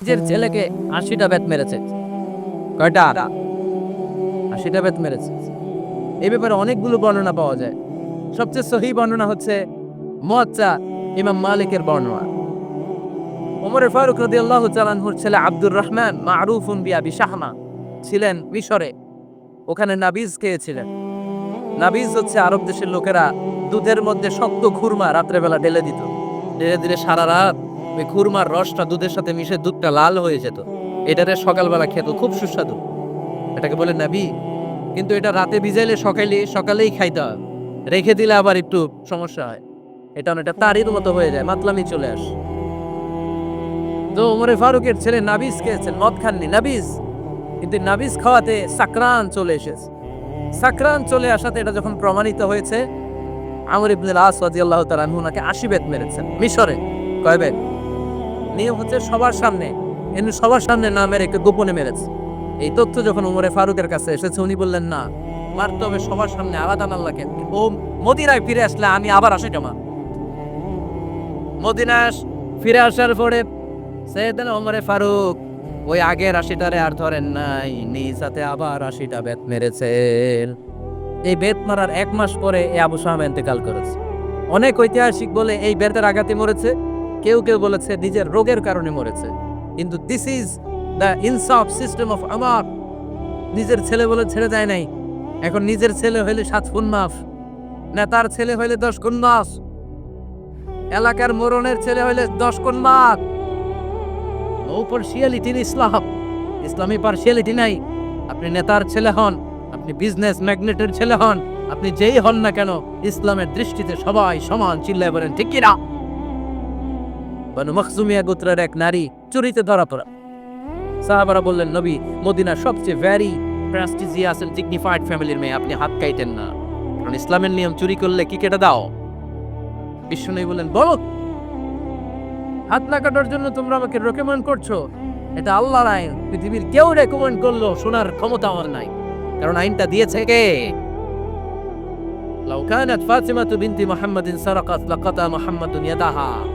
নিজের ছেলেকে আশিটা বেত মেরেছে। কয়টা? আশিটা বেত মেরেছে। এই ব্যাপারে অনেকগুলো বর্ণনা পাওয়া যায়। সবচেয়ে সহি বর্ণনা হচ্ছে মোয়াচ্চা ইমাম মালিকের বর্ণনা। ওমরের ফারুক রদি আল্লাহ চালানহুর ছেলে আব্দুর রহমান মারুফুন বিয়া বিশাহমা ছিলেন মিশরে। ওখানে নাবিজ খেয়েছিলেন। নাবিজ হচ্ছে আরব দেশের লোকেরা দুধের মধ্যে শক্ত খুরমা রাত্রেবেলা ঢেলে দিত। ধীরে ধীরে সারা রাত ওই খুরমার রসটা দুধের সাথে মিশে দুধটা লাল হয়ে যেত। এটারে সকালবেলা খেত, খুব সুস্বাদু। এটাকে বলে নাবি। কিন্তু এটা রাতে ভিজাইলে সকালে সকালেই খাইতে হয়। রেখে দিলে আবার একটু সমস্যা হয়। এটা অনেকটা তারির মতো হয়ে যায়, মাতলামি চলে আসে। তো ওমরে ফারুকের ছেলে নাবিজ খেয়েছেন, মদ খাননি নাবিজ কিন্তু নাবিজ খাওয়াতে সাকরান চলে এসেছে। সাকরান চলে আসাতে এটা যখন প্রমাণিত হয়েছে, আমর ইবনুল আস রাদিয়াল্লাহু তাআলা ওনাকে আশি বেত মেরেছেন, মিশরে। কয় বেত? নিয়ম হচ্ছে সবার সামনে এমনি সবার সামনে না মেরে গোপনে মেরেছে। এই তথ্য যখন উমরে ফারুকের কাছে এসেছে, উনি বললেন, না মারতে হবে সবার সামনে আলাদা আল্লাহকে ও মদিনায় ফিরে আসলে আমি আবার আসি জমা মদিনায় ফিরে আসার পরে সৈয়দনা ওমরে ফারুক ওই আগের আশিটারে আর ধরেন নাই, নিজ হাতে আবার আশিটা বেত মেরেছেন। এই বেত মারার এক মাস পরে এ আবু সাহাব ইন্তেকাল করেছে। অনেক ঐতিহাসিক বলে এই বেতের আঘাতে মরেছে। কেউ কেউ বলেছে নিজের রোগের কারণে মরেছে। কিন্তু দিস ইজ দ্য ইনসাফ সিস্টেম অফ আমার নিজের ছেলে বলে ছেড়ে যায় নাই। এখন নিজের ছেলে হইলে সাত ফুন মাফ। নেতার ছেলে হইলে দশ গুণ মাস এলাকার মরণের ছেলে হইলে দশ গুণ মাস নো পার্সিয়ালিটি ইসলাম ইসলামী পার্সিয়ালিটি নাই। আপনি নেতার ছেলে হন, আপনি বিজনেস ম্যাগনেটের ছেলে হন, আপনি যেই হন না কেন, ইসলামের দৃষ্টিতে সবাই সমান চিল্লায় বলেন, ঠিক কিনা? বানু মখজুমিয়া গোত্রের এক নারী চুরিতে ধরা পড়া সাহাবারা বললেন নবী মদিনার সবচেয়ে ভ্যারি প্রেস্টিজিয়াস এন্ড ডিগনিফাইড ফ্যামিলির মেয়ে আপনি হাত কাইতেন না কারণ ইসলামের নিয়ম চুরি করলে কি কেটে দাও বিষ্ণু বললেন বলো হাত না কাটার জন্য তোমরা আমাকে রেকমেন্ড করছো এটা আল্লাহর আইন পৃথিবীর কেউ রেকমেন্ড করলো শোনার ক্ষমতা আমার নাই কারণ আইনটা দিয়েছে কে لو كانت فاطمة بنت محمد سرقت لقطع محمد يدها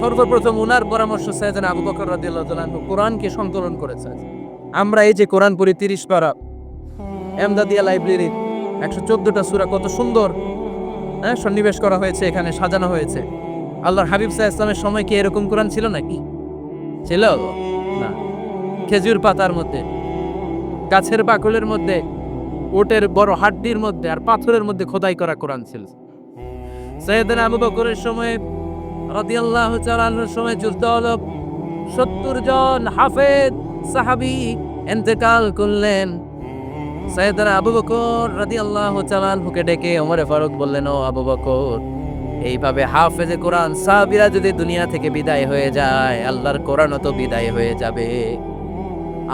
সর্বপ্রথম উনার পরামর্শ সৈয়দনা আবু বকর রাদিয়াল্লাহু কোরআনকে সংকলন করেছে। আমরা এই যে কোরআন পড়ি 30 পারা, এমদাদিয়া লাইব্রেরি 114টা সূরা কত সুন্দর হ্যাঁ সন্নিবেশ করা হয়েছে, এখানে সাজানো হয়েছে। আল্লাহর হাবিব সাল্লাল্লাহু ইসলামের সময় কি এরকম কোরআন ছিল নাকি? ছিল? না। খেজুর পাতার মধ্যে, গাছের বাকলের মধ্যে, ওটের বড় হাড্ডির মধ্যে আর পাথরের মধ্যে খোদাই করা কোরআন ছিল। সৈয়দনা আবু বকরের সময় রাদিয়াল্লাহু তাআলার সময় যুদ্ধ হলো। সত্তর জন হাফেজ সাহাবী ইন্তেকাল করলেন। সৈয়দনা আবু বকর রাদিয়াল্লাহু তাআলাকে ডেকে ওমরে ফারুক বললেন, ও আবু বকর, এইভাবে হাফেজে কোরআন সাহাবীরা যদি দুনিয়া থেকে বিদায় হয়ে যায়, আল্লাহর কোরআনও তো বিদায় হয়ে যাবে।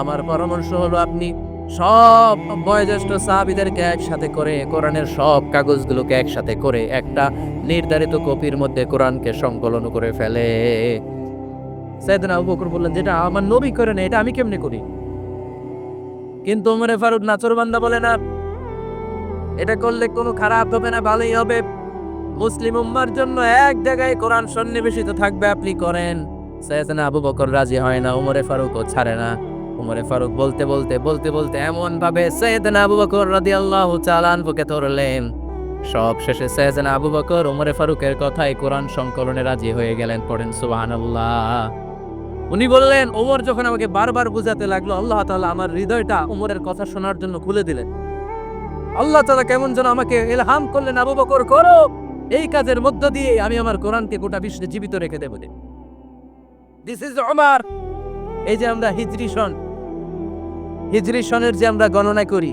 আমার পরামর্শ হলো আপনি সব বয়োজ্যেষ্ঠ সাহাবীদেরকে একসাথে করে কোরআনের সব কাগজগুলোকে একসাথে করে একটা নির্ধারিত কপির মধ্যে কোরআনকে সংকলন করে ফেলে। সাইদিন আবু বকর বললেন, যেটা আমার নবী করে না, এটা আমি কেমনে করি? কিন্তু ওমরে ফারুক নাচরবান্দা বলে না, এটা করলে কোনো খারাপ হবে না, ভালোই হবে। মুসলিম উম্মার জন্য এক জায়গায় কোরআন সন্নিবেশিত থাকবে, আপনি করেন। সাইয়েদনা আবু বকর রাজি হয় না উমরে ফারুকও ছাড়ে না। উমরে ফারুক বলতে বলতে বলতে বলতে এমন ভাবে সৈয়দনা আবু বকর রাদিয়াল্লাহু তাআলা আনহুকে ধরলেন। সব শেষে সৈয়দনা আবু বকর উমরে ফারুকের কথায় কোরআন সংকলনে রাজি হয়ে গেলেন, পড়েন সুবহানাল্লাহ। উনি বললেন ওমর যখন আমাকে বারবার বুঝাতে লাগল, আল্লাহ তাআলা আমার হৃদয়টা ওমরের কথা শোনার জন্য খুলে দিলেন। আল্লাহ তাআলা কেমন যেন আমাকে ইলহাম করলেন, আবু বকর, করো। এই কাজের মধ্য দিয়ে আমি আমার কোরআনকে গোটা বিশ্বে জীবিত রেখে দেব দিস ইজ ওমর এই যে আমরা হিজরি সন হিজরি সনের যে আমরা গণনা করি,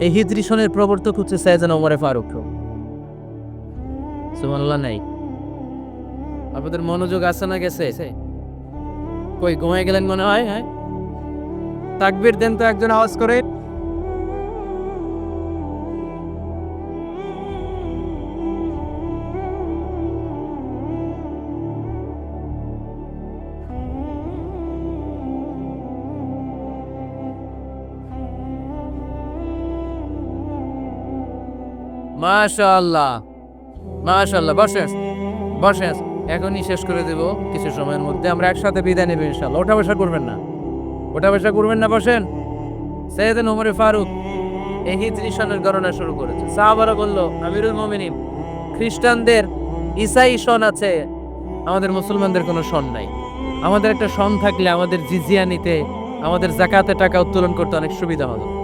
এই হিজরি সনের প্রবর্তক হচ্ছে সাইজান ওমরে ফারুক। সুমাল্লা নাই। আপনাদের মনোযোগ আছে না গেছে? কই, ঘুমায় গেলেন মনে হয়? হ্যাঁ? তাকবির দেন তো একজন আওয়াজ করে। মাশাআল্লাহ। মাশাআল্লাহ বসেন বসেন এখনই শেষ করে দেব কিছু সময়ের মধ্যে। আমরা একসাথে বিদায় নেব ওঠা বসা করবেন না। ওঠা বসা করবেন না, বসেন। ফারুক, এই হিজরি সনের গণনা শুরু করেছে। সাহাবারা বলল, আমিরুল খ্রিস্টানদের ইসাই সন আছে। আমাদের মুসলমানদের কোনো সন নাই। আমাদের একটা সন থাকলে আমাদের জিজিয়া নিতে, আমাদের জাকাতে টাকা উত্তোলন করতে অনেক সুবিধা হতো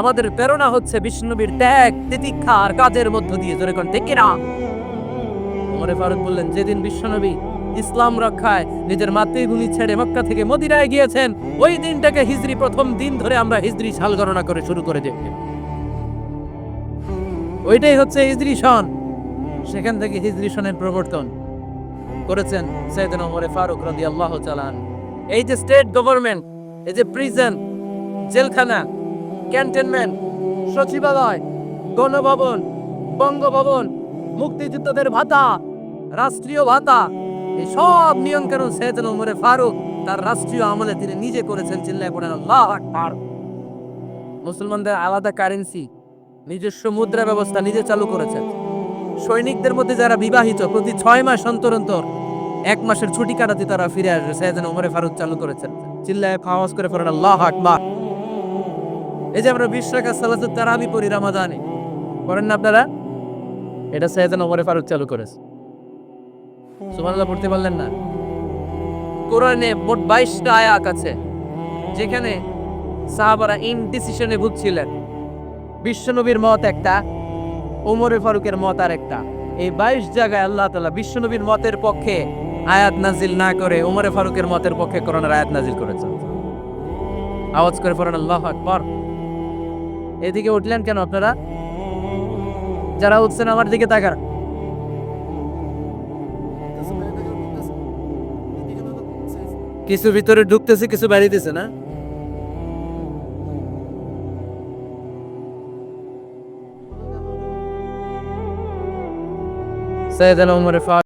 আমাদের প্রেরণা হচ্ছে বিষ্ণুবীর ত্যাগ তিতিক্ষা আর কাজের মধ্য দিয়ে, জোরে কোন, ঠিক কিনা? ওমরে ফারুক বললেন, যেদিন বিশ্বনবী ইসলাম রক্ষায় নিজের মাতৃভূমি ছেড়ে মক্কা থেকে মদিনায় গিয়েছেন, ওই দিনটাকে প্রথম দিন ধরে আমরা সাল গণনা করে শুরু করে দিই ওইটাই হচ্ছে হিজরি সন। সেখান থেকে হিজরি সনের প্রবর্তন করেছেন সৈয়দনা ওমরে ফারুক রাদিয়াল্লাহু চালান এই যে স্টেট গভর্নমেন্ট এই যে প্রিজন জেলখানা ক্যান্টনমেন্ট সচিবালয়, গণভবন, বঙ্গভবন, মুক্তিযুদ্ধদের ভাতা, রাষ্ট্রীয় ভাতা, এই সব কানুন সৈয়দনা ওমরে ফারুক তার রাষ্ট্রীয় আমলে তিনি নিজে করেছেন চিল্লায় পড়েন আল্লাহ আকবার। মুসলমানদের আলাদা কারেন্সি নিজস্ব মুদ্রা ব্যবস্থা নিজে চালু করেছেন। সৈনিকদের মধ্যে যারা বিবাহিত, প্রতি ছয় মাস অন্তর অন্তর এক মাসের ছুটি কাটাতে তারা ফিরে আসবে সৈয়দনা ওমরে ফারুক চালু করেছেন। চিল্লায় আওয়াজ করে পড়েন আল্লাহ আকবার। এই যে আমরা বিশ টাকা সালাতুত তারাবি পড়ি রামাদানে। করেন না আপনারা? এটা সৈয়দনা ওমরে ফারুক চালু করেছে। সুবহানাল্লাহ, পড়তে পারলেন না? কোরআনে মোট বাইশটা আয়াত আছে, যেখানে সাহাবারা ইনডিসিশনে ভুগছিলেন। বিশ্বনবীর মত একটা, ওমরে ফারুকের মত আর একটা এই বাইশ জায়গায় আল্লাহ তালা বিশ্বনবীর মতের পক্ষে আয়াত নাজিল না করে ওমরে ফারুকের মতের পক্ষে করোনার আয়াত নাজিল করেছেন। আওয়াজ করে পড়েন, আল্লাহ আকবর। এদিকে উঠলেন কেন আপনারা? যারা উঠছেন আমার দিকে তাকার কিছু ভিতরে ঢুকতেছে, কিছু বাড়িতেছে না? সৈয়দ উমর